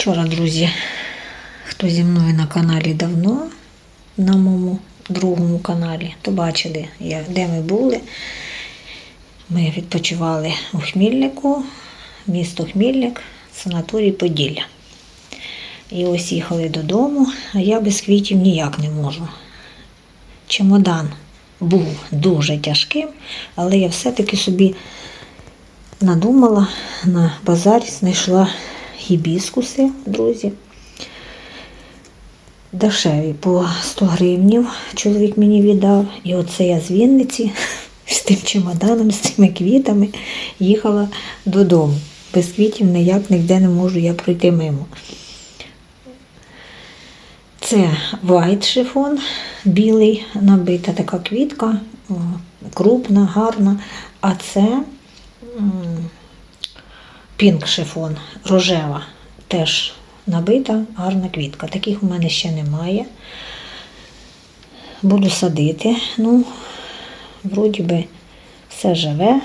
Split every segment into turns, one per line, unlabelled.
Вчора, друзі, хто зі мною на каналі давно, на моєму другому каналі, то бачили, де ми були. Ми відпочивали у Хмільнику, місто Хмільник, санаторій Поділля. І ось їхали додому, а я без квітів ніяк не можу. Чемодан був дуже тяжким, але я все-таки собі надумала на базарі, знайшла гібіскуси, друзі. Дешеві по 100 гривнів чоловік мені віддав. І оце я з Вінниці з тим чемоданом, з цими квітами їхала додому. Без квітів ніяк ніде не можу я пройти мимо. Це вайт шифон, білий, набита така квітка, крупна, гарна. А це пінк шифон, рожева, теж набита, гарна квітка. Таких у мене ще немає. Буду садити. Ну, вроді би, все живе.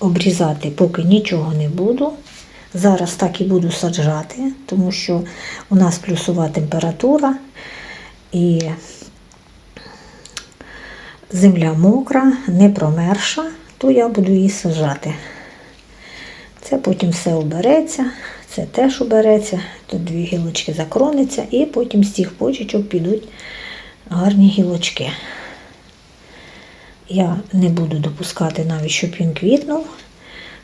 Обрізати поки нічого не буду. Зараз так і буду саджати, тому що у нас плюсова температура і земля мокра, не промерша, то я буду її саджати. Це потім все обереться, це теж обереться, тут дві гілочки закрониться, і потім з цих почечок підуть гарні гілочки. Я не буду допускати навіть, щоб він квітнув.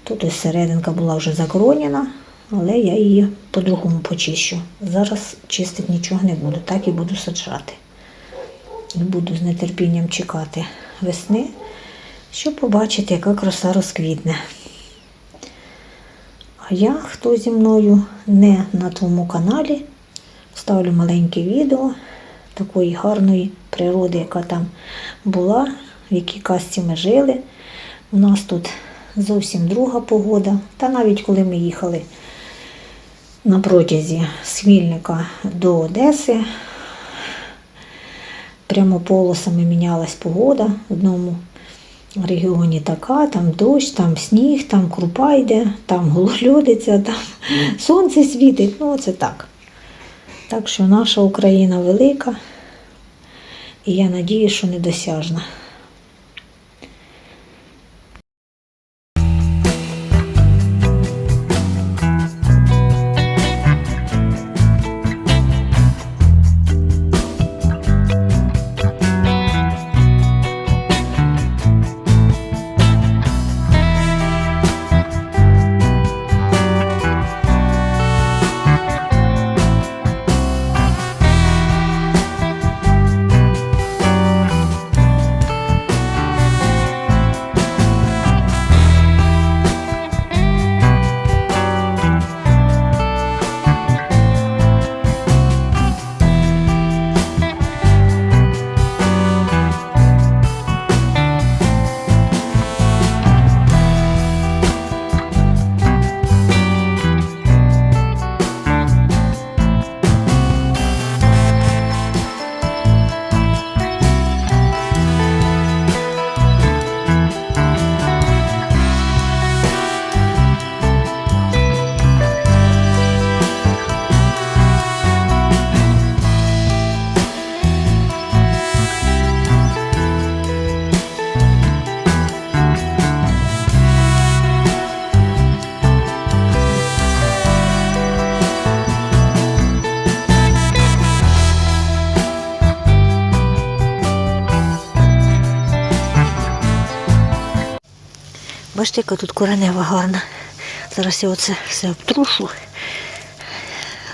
Тут ось серединка була вже закронена, але я її по-другому почищу. Зараз чистити нічого не буду, так і буду саджати. І Буду з нетерпінням чекати весни, щоб побачити, яка краса розквітне. А я, хто зі мною не на тому каналі, ставлю маленьке відео такої гарної природи, яка там була, в якій казці ми жили. У нас тут зовсім друга погода. Та навіть коли ми їхали на протязі з до Одеси, прямо полосами мінялась погода. В одному регіоні така, там дощ, там сніг, там крупа йде, там гололедиця, там сонце світить. Ну, це так. Так що наша Україна велика, і я надію, що недосяжна. Бачите, яка тут коренева гарна. Зараз я оце все обтрушу,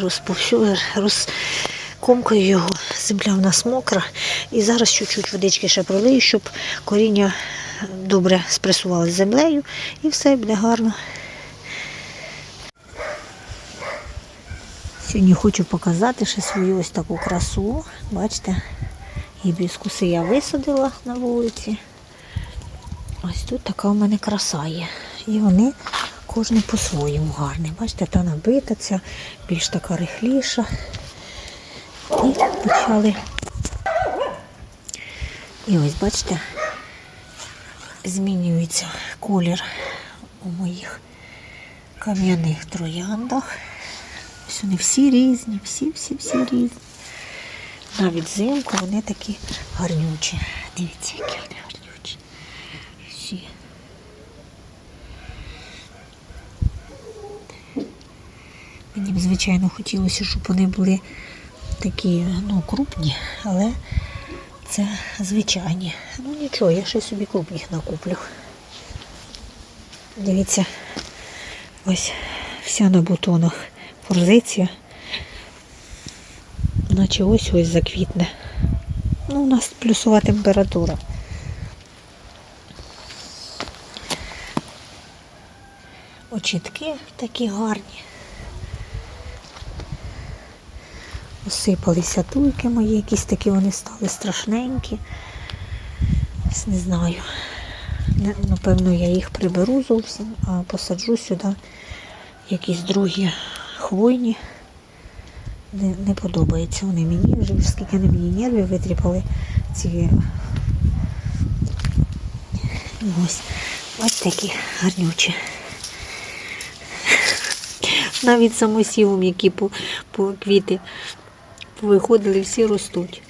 розповсю, розкомкаю його. Земля в нас мокра. І зараз чуть-чуть водички ще пролию, щоб коріння добре спресувалося з землею і все буде гарно. Сьогодні хочу показати ще свою ось таку красу. Бачите, гібіскуси я висадила на вулиці. Ось тут така у мене краса є. І вони кожен по-своєму гарний. Бачите, та набита, ця більш така рихліша. І почали. І ось, бачите, змінюється колір у моїх кам'яних трояндах. Ось вони всі різні, всі, всі, всі різні. Навіть взимку вони такі гарнючі. Дивіться, які вони Мені б, звичайно, хотілося, щоб вони були такі, ну, крупні, але це звичайні. Ну нічого, я ще собі крупних накуплю. Дивіться, ось вся на бутонах форзиція. Наче ось ось заквітне. Ну, у нас плюсова температура. Очітки такі гарні. Осипалися туйки мої, якісь такі вони стали страшненькі. Не знаю. Напевно, я їх приберу зовсім, а посаджу сюди якісь другі хвойні. Не, не подобаються вони мені, вже скільки вони мені нервів витріпали ці. Ось. Ось такі гарнючі. Навіть самосівом, які по, по квіти виходили, всі ростуть.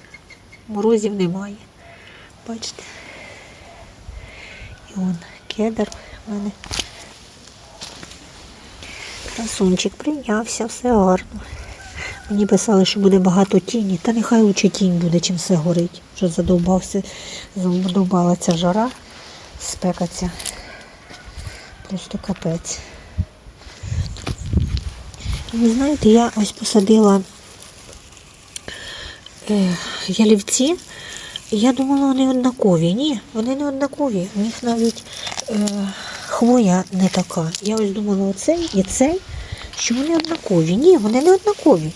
Морозів немає. Бачите? І он кедр в мене. Красунчик прийнявся, все гарно. Мені писали, що буде багато тіні. Та нехай лучше тінь буде, чим все горить. Вже задовбався, задовбала ця жара, спека ця. Просто капець. Ви знаєте, я ось посадила ялівці. І я думала, вони однакові. Ні, вони не однакові. У них навіть е, хвоя не така. Я ось думала, оцей і цей, що вони однакові. Ні, вони не однакові.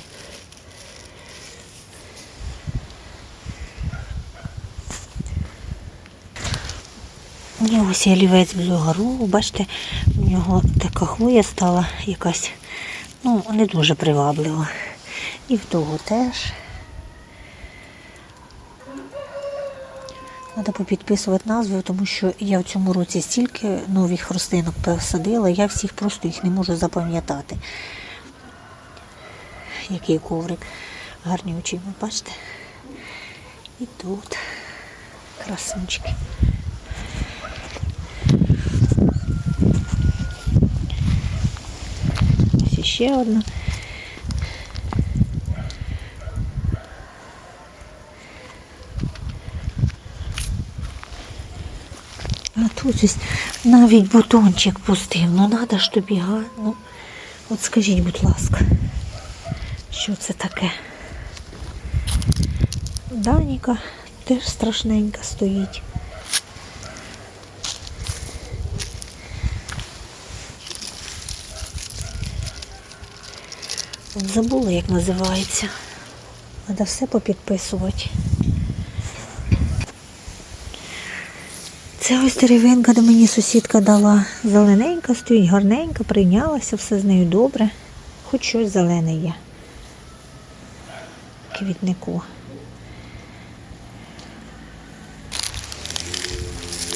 Ні, ось ялівець блюгару, бачите, у нього така хвоя стала якась, ну, не дуже приваблива. І в того теж. Треба попідписувати назви, тому що я в цьому році стільки нових рослинок посадила, я всіх просто їх не можу запам'ятати. Який коврик гарнючий, ви бачите? І тут красунчики. Ось іще одна. А тут ось навіть бутончик пустив. Ну треба ж тобі, га? Ну, от скажіть, будь ласка, що це таке? Даніка теж страшненька стоїть. От забула, як називається. Треба все попідписувати. Це ось деревинка, де мені сусідка дала. Зелененька стоїть, гарненька, прийнялася, все з нею добре. Хоч щось зелене є. Квітнику.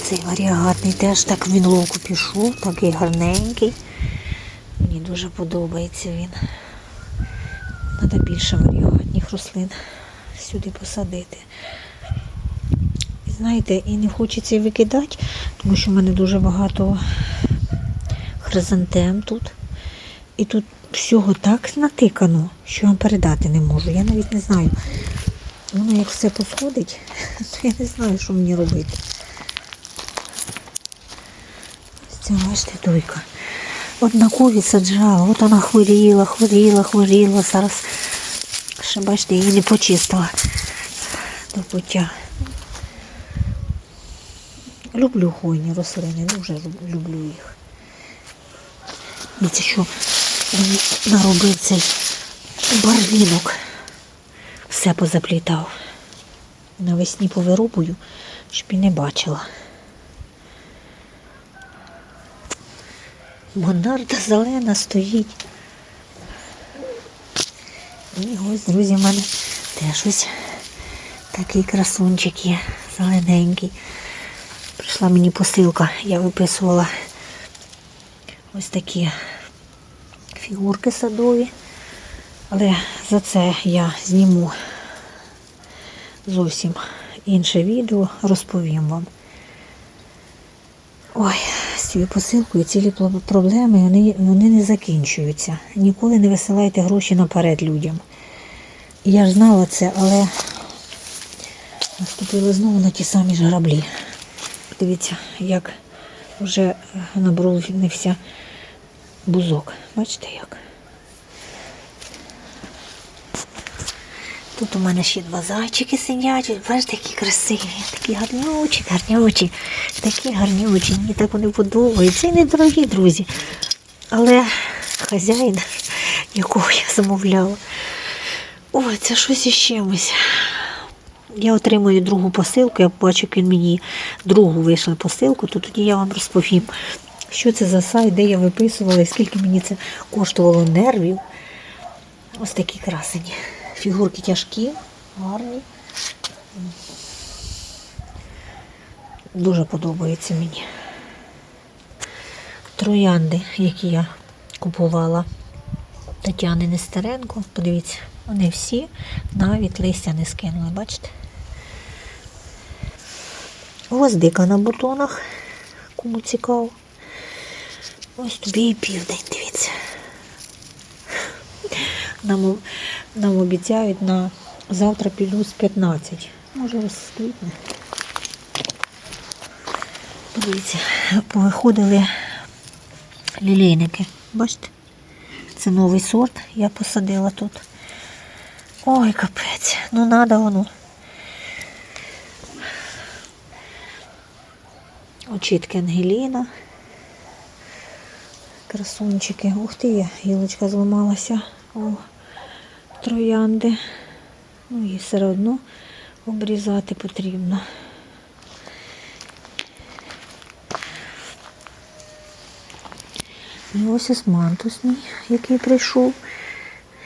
Цей варіагатний теж так в інлоку пішов, такий гарненький. Мені дуже подобається він. Треба більше варіагатних рослин сюди посадити. Знаєте, і не хочеться викидати, тому що в мене дуже багато хризантем тут. І тут всього так натикано, що я вам передати не можу. Я навіть не знаю. Воно як все посходить, то я не знаю, що мені робити. Ось Це бачите, дойка. Однакові саджала, от вона хворіла, хворіла, хворіла. Зараз ще бачите, її не почистила до пуття. Люблю хвойні рослини, дуже люблю їх. Дивіться, що він наробив цей барвінок. Все позаплітав. Навесні повирубую, щоб і не бачила. Монарда зелена стоїть. І ось, друзі, в мене теж ось такий красунчик є, зелененький. Прийшла мені посилка, я виписувала ось такі фігурки садові. Але за це я зніму зовсім інше відео, розповім вам. Ой, з цією посилкою цілі проблеми вони, вони не закінчуються. Ніколи не висилайте гроші наперед людям. Я ж знала це, але наступила знову на ті самі ж граблі. Дивіться, як вже набруднився бузок. Бачите як? Тут у мене ще два зайчики сидять. Бачите, які красиві, такі гарнючі, гарнючі, такі гарнючі. Мені так вони подобаються. І недорогі, друзі. Але хазяїн, якого я замовляла. Ой, це щось із чимось. Я отримую другу посилку, я бачу, як він мені другу вийшли посилку, то тоді я вам розповім, що це за сайт, де я виписувала і скільки мені це коштувало нервів. Ось такі красені. Фігурки тяжкі, гарні. Дуже подобається мені. Троянди, які я купувала Тетяни Нестеренко. Подивіться, вони всі навіть листя не скинули, бачите? Гвоздика на бутонах, кому цікаво. Ось тобі і південь, дивіться. Нам, нам обіцяють на завтра плюс 15. Може розквітне. Подивіться, повиходили лілейники. Бачите? Це новий сорт, я посадила тут. Ой, капець, ну надо воно. Очітки Ангеліна. Красунчики. Ух ти, гілочка зламалася. О, троянди. Ну, її все одно обрізати потрібно. І ось османтус мій, який прийшов.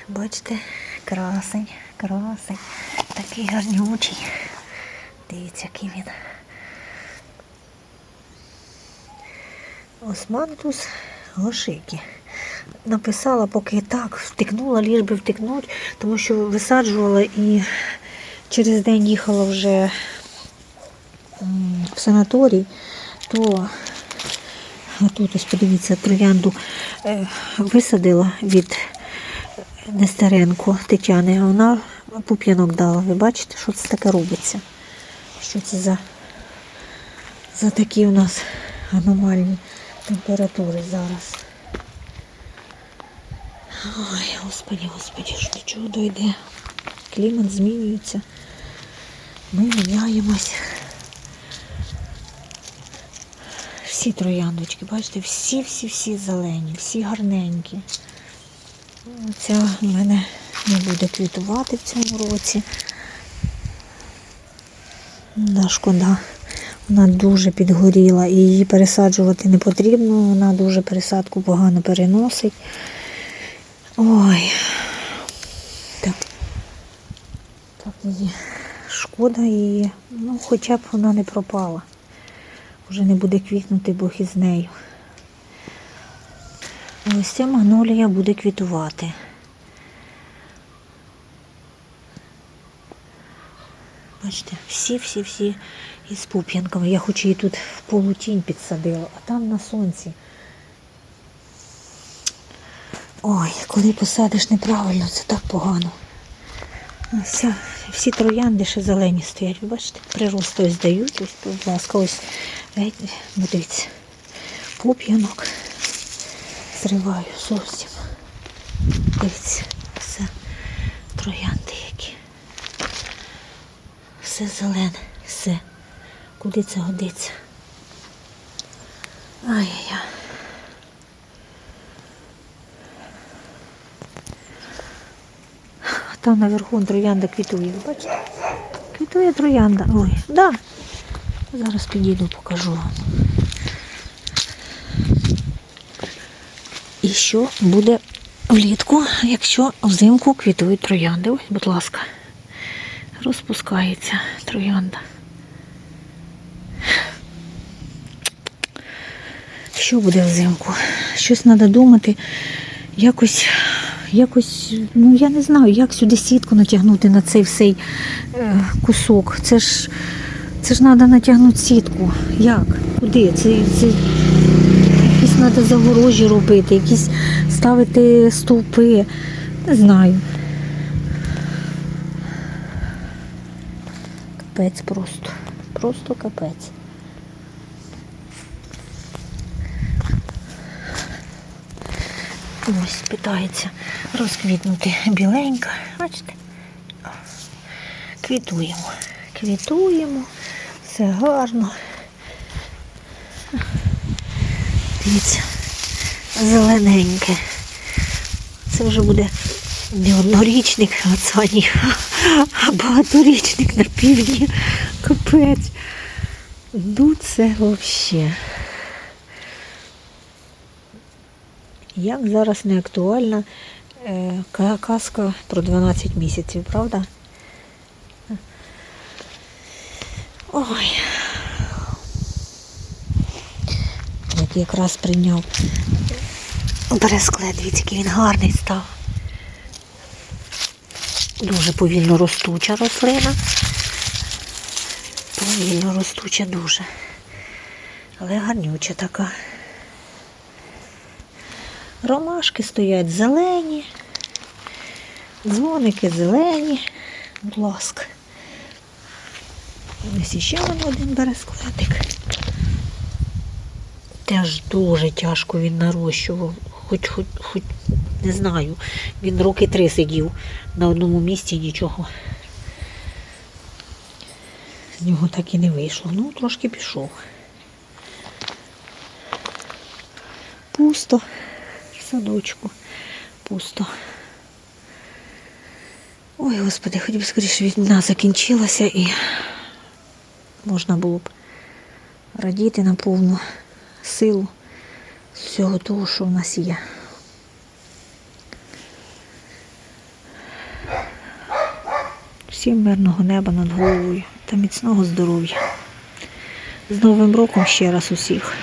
Бачите, красень, красень. Такий гарнючий. Дивіться, який він. Османтус гошики. Написала, поки так, втикнула, ліж би втикнуть, тому що висаджувала і через день їхала вже в санаторій, то тут ось подивіться, троянду е, висадила від Нестеренко Тетяни, а вона пуп'янок дала. Ви бачите, що це таке робиться? Що це за, за такі у нас аномальні температури зараз? Ой, господі, господі, що до чого дойде? Клімат змінюється. Ми міняємось. Всі трояндочки, бачите, всі-всі-всі зелені, всі гарненькі. Ця в мене не буде квітувати в цьому році. Да, шкода. Вона дуже підгоріла і її пересаджувати не потрібно, вона дуже пересадку погано переносить. Ой. Так. Так її шкода її. Ну, хоча б вона не пропала. Вже не буде квітнути Бог із нею. Ось ця магнолія буде квітувати. Бачите, всі-всі-всі із пуп'янками. Я хоч її тут в полутінь підсадила, а там на сонці. Ой, коли посадиш неправильно, це так погано. Ось всі троянди ще зелені стоять, ви бачите? Прирост ось дають, ось, будь ласка, ось дивіться, пуп'янок зриваю зовсім. Дивіться, все троянди які. Все зелене, все. Куди це годиться? Ай-яй-яй. Там наверху троянда квітує, бачите? Квітує троянда. Ой, да. Зараз підійду, покажу вам. Що буде влітку, якщо взимку квітують троянди? Ось, будь ласка, розпускається троянда. Що буде взимку? Щось треба думати, якось, якось, ну я не знаю, як сюди сітку натягнути на цей всей е, кусок. Це ж це ж треба натягнути сітку. Як? Куди? Це, це треба загорожі робити, якісь ставити стовпи. Не знаю. Капець просто. Просто капець. Ось питається розквітнути біленька. Бачите? Квітуємо. Квітуємо. Все гарно. Дивіться, зелененьке. Це вже буде не однорічник, а Сані, а багаторічник на півдні. Капець. Ну це взагалі. Як зараз не актуальна е, казка про 12 місяців, правда? Ой. Як якраз прийняв бересклет, дивіться, він гарний став. Дуже повільно ростуча рослина. Повільно ростуча дуже. Але гарнюча така. Ромашки стоять зелені, дзвоники зелені. Будь ласка. Ось вон один бересклетик. Теж дуже тяжко він нарощував. Хоч, хоч, хоч не знаю. Він роки три сидів на одному місці нічого. З нього так і не вийшло. Ну, трошки пішов. Пусто садочку. Пусто. Ой, господи, хоч би скоріше війна закінчилася і можна було б радіти на з всього того, що в нас є. Всім мирного неба над головою та міцного здоров'я. З Новим роком ще раз усіх.